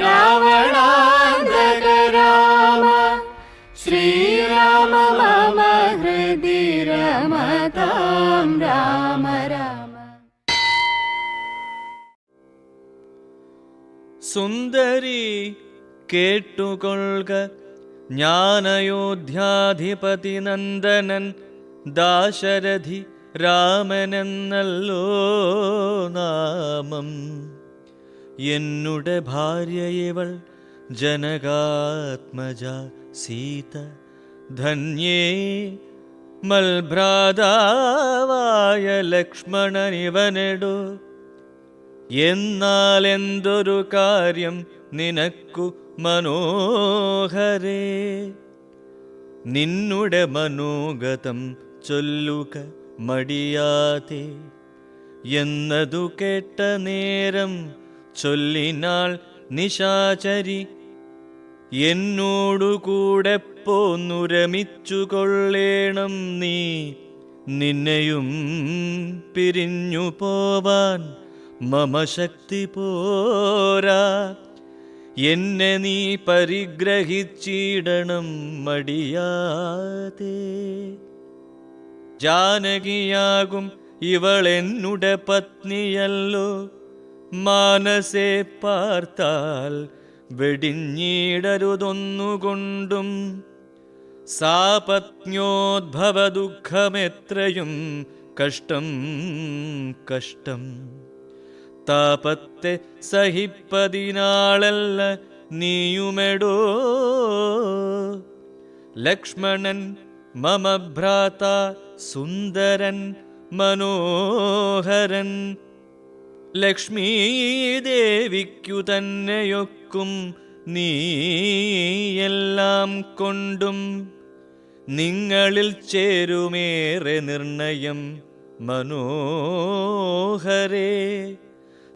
രാവണാന്തക राम ശ്രീരാമ മമ ഹൃദി രമതാം. രാമ രാമ. സുന്ദരി കേട്ടുകൊള്ളുക. ജ്ഞാനയോധ്യാധിപതി നന്ദനൻ. ദാശരഥി രാമനെന്നല്ലോ നാമം. എന്നുടെ ഭാര്യയവൾ ജനകാത്മജ സീത ധന്യേ മൽഭ്രാതാവായ ലക്ഷ്മണനിവനെടു എന്നാൽ എന്തൊരു കാര്യം നിനക്കു മനോഹരേ നിന്നുടെ മനോഗതം ചൊല്ലുക മടിയാതെ എന്നതു കേട്ട നേരം ചൊല്ലിനാൾ നിശാചരി. എന്നോടുകൂടെ പോന്നുരമിച്ചു കൊള്ളേണം നീ. നിന്നെയും പിരിഞ്ഞു പോവാൻ മമ ശക്തി പോരാ. എന്നെ നീ പരിഗ്രഹിച്ചിടണം മടിയാതെ. ജാനകിയാകും ഇവളെന്നുടെ പത്നിയല്ലോ. മാനസെ പാർത്താൽ വെടിഞ്ഞിടരുതൊന്നുകൊണ്ടും സാപത്നോദ്ഭവ ദുഃഖമെത്രയും കഷ്ടം കഷ്ടം. താപത്തെ സഹിപ്പതിനാളല്ല നീയുമെടോ. ലക്ഷ്മണൻ മമ ഭ്രാത സുന്ദരൻ മനോഹരൻ ലക്ഷ്മീ ദേവിക്കു തന്നെയൊക്കും നീയെല്ലാം കൊണ്ടും. നിങ്ങളിൽ ചേരുമേറെ നിർണയം മനോഹരേ.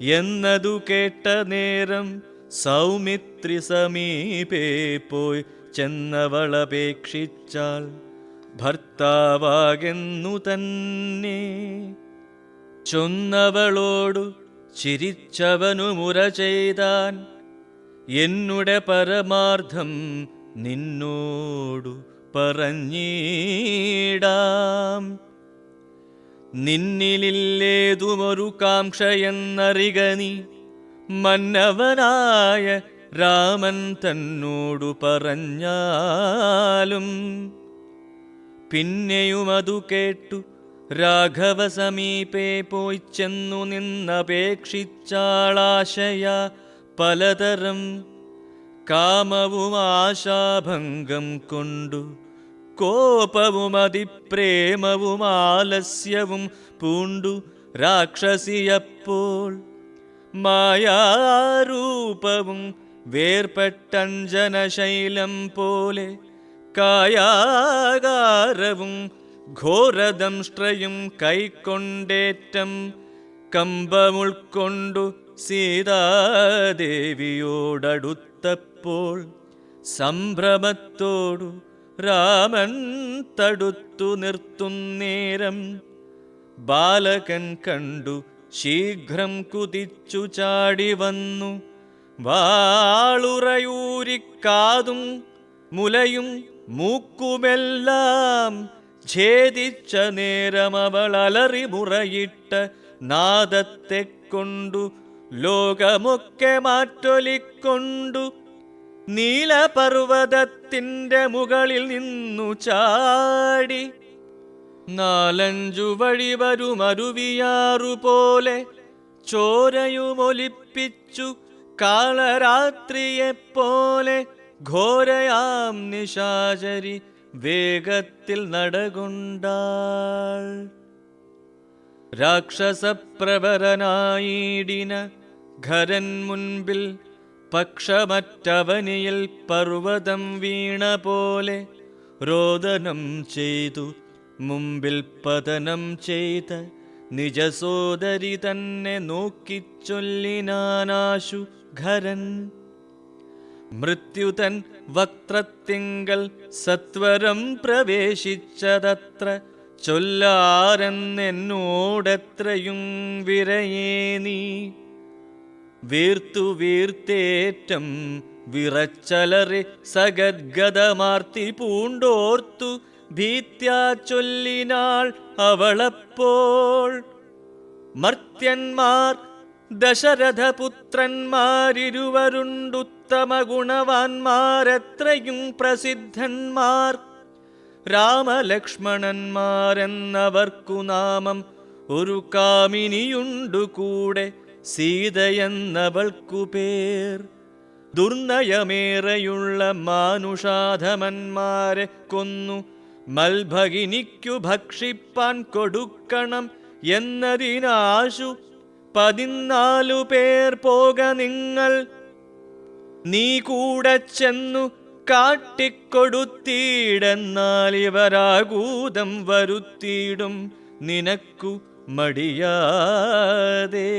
എന്നതു കേട്ട നേരം സൗമിത്രി സമീപേ പോയി ചെന്നവളപേക്ഷിച്ചാൽ ഭർത്താവാകുന്നു തന്നെ. ചൊന്നവളോടു ചിരിച്ചവനു മുര ചെയ്താൻ എന്നുടെ പരമാർത്ഥം നിന്നോടു പറഞ്ഞിടാം. നിന്നിലില്ലേതുമൊരു കാംക്ഷയെന്നറിക നീ മന്നവനായ രാമൻ തന്നോടു പറഞ്ഞാലും പിന്നെയും അതു കേട്ടു രാഘവ സമീപേ പോയി ചെന്നു നിന്നപേക്ഷിച്ചാളാശയ പലതരം കാമവും ആശാഭംഗം കൊണ്ടു കോപവും അതിപ്രേമവും ആലസ്യവും പൂണ്ടു രാക്ഷസിയപ്പോൾ മായാരൂപവും വേർപെട്ടഞ്ജനശൈലം പോലെ കായാകാരവും ഘോരദംഷ്ട്രയും കൈക്കൊണ്ടേറ്റം കമ്പമുൾക്കൊണ്ടു സീതാദേവിയോടടുത്തപ്പോൾ സംഭ്രമത്തോടു രാമൻ തടുത്തു നിർത്തുന്നേരം ബാലകൻ കണ്ടു ശീഘ്രം കുതിച്ചു ചാടി വന്നു. വാളുറയൂരിക്കാതും മുലയും മൂക്കുമെല്ലാം ഛേദിച്ച നേരമവൾ അലറി മുറയിട്ട നാദത്തെ കൊണ്ടു ലോകമൊക്കെ മാറ്റൊലിക്കൊണ്ടു നീലപർവതത്തിന്റെ മുകളിൽ നിന്നു ചാടി. നാലഞ്ചു വഴി വരുമരുവിയാറു പോലെ ചോരയുമൊലിപ്പിച്ചു കാളരാത്രിയെപ്പോലെ ഘോരയാം നിശാചരി വേഗത്തിൽ നടകുണ്ടാൾ. രാക്ഷസപ്രവരനായിടിന ഖരൻ മുൻപിൽ പക്ഷമറ്റവനിയിൽ പർവതം വീണ പോലെ രോദനം ചെയ്തു. മുമ്പിൽ പതനം ചെയ്ത നിജസോദരി തന്നെ നോക്കിച്ചൊല്ലിനാനാശു ഖരൻ. മൃത്യുതൻ വക്രത്തിങ്കൽ സത്വരം പ്രവേശിച്ചതത്ര ചൊല്ലാരെന്നെന്നോടെത്രയും വിരയേ നീ. വീർത്തു വീർത്തേറ്റം വിറച്ചലറി സഗദ്ഗതമാർത്തി പൂണ്ടോർത്തു ഭീത്യാ ചൊല്ലിനാൾ അവളപ്പോൾ. മർത്യന്മാർ ദശരഥപുത്രന്മാരിരുവരുണ്ടുത്തമ ഗുണവാന്മാരെത്രയും പ്രസിദ്ധന്മാർ. രാമലക്ഷ്മണന്മാരെന്നവർക്കു നാമം ഒരു കാമിനിയുണ്ടു കൂടെ സീതയെന്നവൾക്കു പേർ ദുർനയമേറെയുള്ള മാനുഷാധമന്മാരെ കൊന്നു. മൽഭഗിനിക്കു ഭക്ഷിപ്പാൻ കൊടുക്കണം എന്നതിനാശു പതിനാലു പേർ പോക നിങ്ങൾ. നീ കൂടെ ചെന്നു കാട്ടിക്കൊടുത്തിടന്നാൽ ഇവരാകൂതം വരുത്തിയിടും നിനക്കു മടിയാതെ.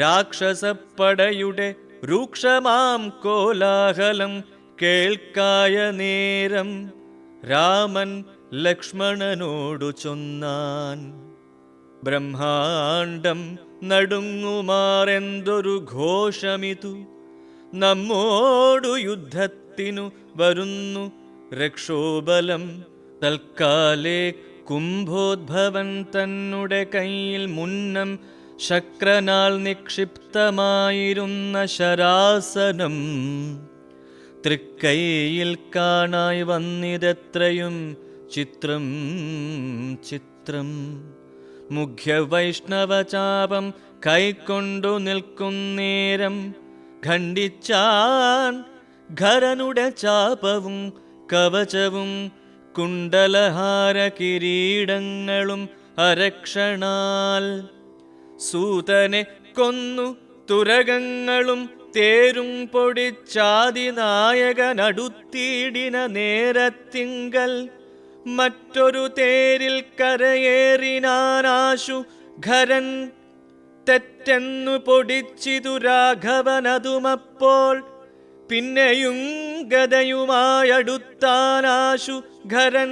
രാക്ഷസപ്പടയുടെ രൂക്ഷമാം കോലാഹലം കേൾക്കായ നേരം രാമൻ ലക്ഷ്മണനോടു ചൊന്നാൻ. ബ്രഹ്മാണ്ടം നടുങ്ങുമാറെന്തൊരു ഘോഷമിതു. നമ്മോടു യുദ്ധത്തിനു വരുന്നു രക്ഷോബലം. തൽക്കാലേ കുംഭോദ്ഭവൻ തന്നുടെ കയ്യിൽ മുന്നം ശക്രനാൽ നിക്ഷിപ്തമായിരുന്ന ശരാസനം. തൃക്കൈയിൽ കാണായി വന്നിതെത്രയും ചിത്രം ചിത്രം. മുഖ്യവൈഷ്ണവചാപം കൈക്കൊണ്ടു നിൽക്കുന്നേരം ഖണ്ഡിച്ചാൻ ഖരനുടെ ചാപവും കവചവും കുണ്ടലഹാര കിരീടങ്ങളും അരക്ഷണാൽ. സൂതനെ കൊന്നു തുരകങ്ങളും തേരും പൊടിച്ചാതി നായകനടുത്തിടിന നേരത്തിങ്കൽ. മറ്റൊരു തേരിൽ കരയേറിനാനാശു ഖരൻ തെറ്റെന്നു പൊടിച്ചിതു രാഘവനതുമപ്പോൾ പിന്നെയും ഗതയുമായടുത്താനാശു ഖരൻ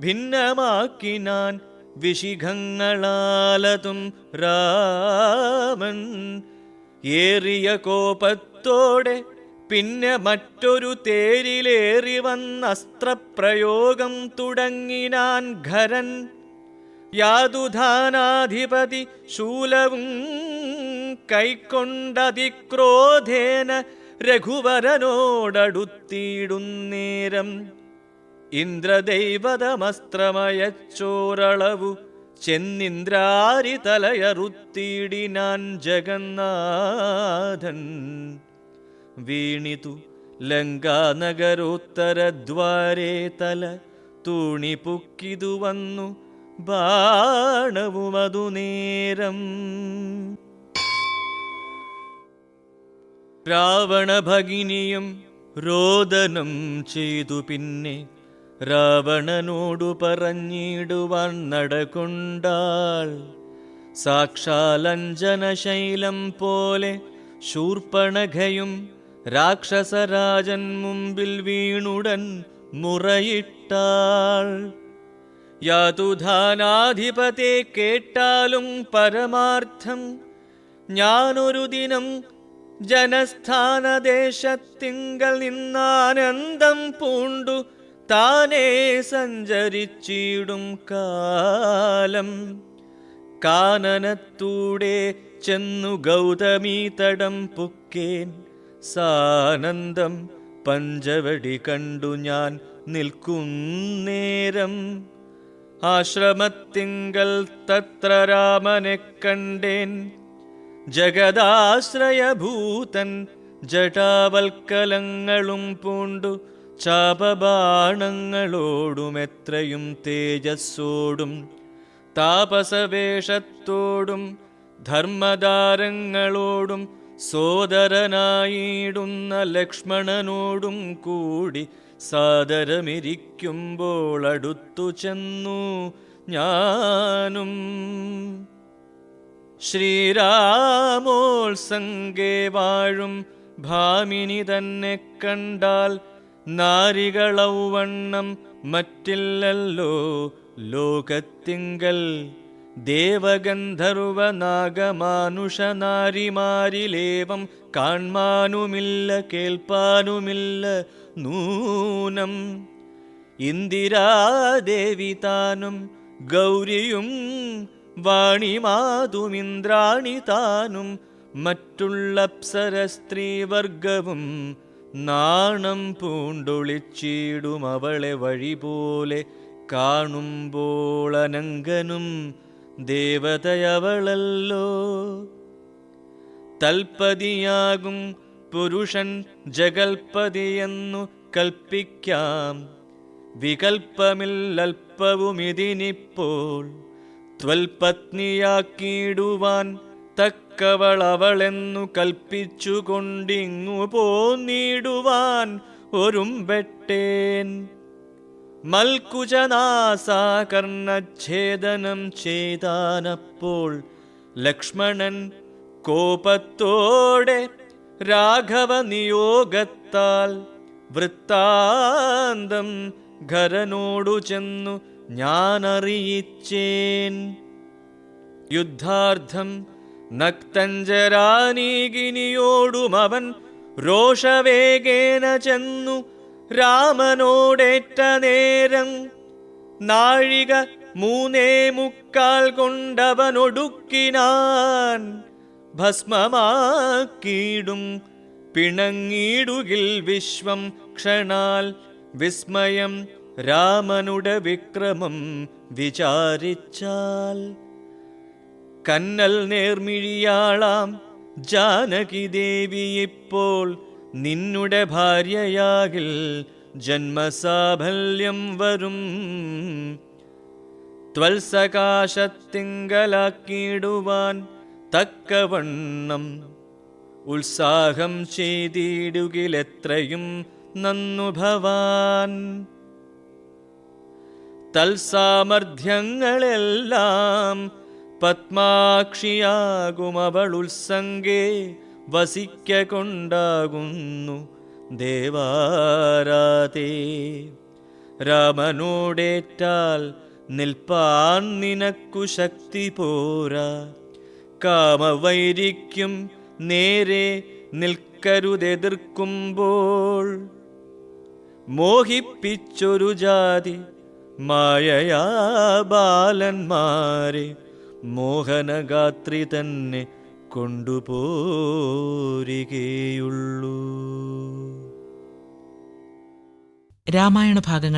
ഭിന്നമാക്കിനാൻ വിശിഖങ്ങളാലതും രാമൻ ഏറിയ കോപത്തോടെ പിന്നെ മറ്റൊരു തേരിലേറി വന്ന അസ്ത്രപ്രയോഗം തുടങ്ങിനാൻ ഖരൻ. യാതുധാനാധിപതി ശൂലവും കൈക്കൊണ്ടതിക്രോധേന രഘുവരനോടടുത്തിയിടുന്നേരം ഇന്ദ്രദൈവതമസ്ത്രമയച്ചോരളവു ചെന്നിന്ദ്രാരി തലയറുത്തിയിടിനാൻ ജഗന്നാഥൻ. വീണിതു. ലങ്കാനഗരോത്തരദ്വാരേ തല തൂണിപുക്കിതു വന്നു ബാണവുമതു നേരം. രാവണഭഗിനിയും രോദനം ചെയ്തു പിന്നെ രാവണനോടു പറഞ്ഞിടുവാൻ നടകൊണ്ടാൾ. സാക്ഷാലഞ്ജനശൈലം പോലെ ശൂർപ്പണഖയും രാക്ഷസരാജൻ മുമ്പിൽ വീണുടൻ മുറയിട്ടാൾ. യാതുധാനാധിപത്തെ കേട്ടാലും പരമാർത്ഥം ഞാനൊരു ദിനം ജനസ്ഥാനദേശത്തിങ്കൽ നിന്നാനന്ദം പൂണ്ടു താനേ സഞ്ചരിച്ചിടും കാലം. കാനനത്തൂടെ ചെന്നു ഗൗതമീ തടം പുക്കേൻ. സാനന്ദം പഞ്ചവടി കണ്ടു ഞാൻ നിൽക്കുന്നേരം ആശ്രമത്തിങ്കൽ തത്ര രാമനെ കണ്ടേൻ. ജഗദാശ്രയഭൂതൻ ജടാവൽക്കലങ്ങളും പൂണ്ടു ചാപബാണങ്ങളോടുമെത്രയും തേജസ്സോടും. താപസവേഷത്തോടും ധർമ്മദാരങ്ങളോടും സോദരനായിടുന്ന ലക്ഷ്മണനോടും കൂടി സാദരമിരിക്കുമ്പോൾ അടുത്തു ചെന്നു ഞാനും. ശ്രീരാമോത്സംഗേ വാഴും ഭാമിനി തന്നെ കണ്ടാൽ നാരികളൗവണ്ണം മറ്റില്ലല്ലോ ലോകത്തിങ്കൽ. ദേവഗന്ധർവ നാഗമാനുഷ നാരിമാരിലേവം കാൺമാനുമില്ല കേൾപ്പാനുമില്ല നൂനം. ഇന്ദിരാദേവി താനും ഗൗരിയും വാണിമാതുമിന്ദ്രാണി താനും മറ്റുള്ള അപ്സര സ്ത്രീവർഗവും നാണം പൂണ്ടൊളിച്ചിടും അവളെ വഴി പോലെ കാണുമ്പോൾ അനങ്കനും ദേവതയവളല്ലോ. തൽപതിയാകും പുരുഷൻ ജഗൽപതിയെന്നു കൽപ്പിക്കാം. വികൽപ്പമില്ലൽപ്പവുമിതിനിപ്പോൾ. ത്വൽപത്നിയാക്കിയിടുവാൻ തക്കവളവളെന്നു കൽപ്പിച്ചുകൊണ്ടിങ്ങു പോന്നിടുവാൻ ഒരുമ്പെട്ടേൻ. മൽക്കുജനാസാകർണച്ഛേദനം ചെയ്താനപ്പോൾ ലക്ഷ്മണൻ കോപത്തോടെ രാഘവനിയോഗത്താൽ വൃത്താന്തം ഖരനോടു ചെന്നു ഞാനറിയിച്ചേൻ. യുദ്ധാർത്ഥം നക്തഞ്ചരാനീകിനിയോടും അവൻ രോഷവേഗേന ചെന്നു രാമനോടേറ്റ നേരം നാഴിക മൂന്നേ മുക്കാൽ കൊണ്ടവനൊടുക്കിനാൻ ഭസ്മമാക്കിയിടും പിണങ്ങിയിടുകിൽ വിശ്വം ക്ഷണാൽ വിസ്മയം രാമനുടെ വിക്രമം വിചാരിച്ചാൽ. കന്നൽ നേർമിഴിയാളാം ജാനകി ദേവി ഇപ്പോൾ നിന്നുടെ ഭാര്യയാകിൽ ജന്മസാഫല്യം വരും. ത്വൽസകാശത്തിങ്കലാക്കിയിടുവാൻ തക്കവണ്ണം ഉത്സാഹം ചെയ്തിടുകിലെത്രയും നന്നു ഭവാൻ. തൽസാമർഥ്യങ്ങളെല്ലാം പത്മാക്ഷിയാകും ഉത്സംഗേ വസിക്ക കൊണ്ടാകുന്നു ദേവാരാതേ രാമനോടേറ്റാൽ നിൽപ്പാൻ നിനക്കു ശക്തി പോരാ. കാമവൈരിക്കും നേരെ നിൽക്കരുതെതിർക്കുമ്പോൾ മോഹിപ്പിച്ചൊരു ജാതി മായയാ ബാലന്മാരെ. മോഹനഗാത്രി തന്നെ കൊണ്ടുപോരികയുള്ളൂ. രാമായണ ഭാഗങ്ങൾ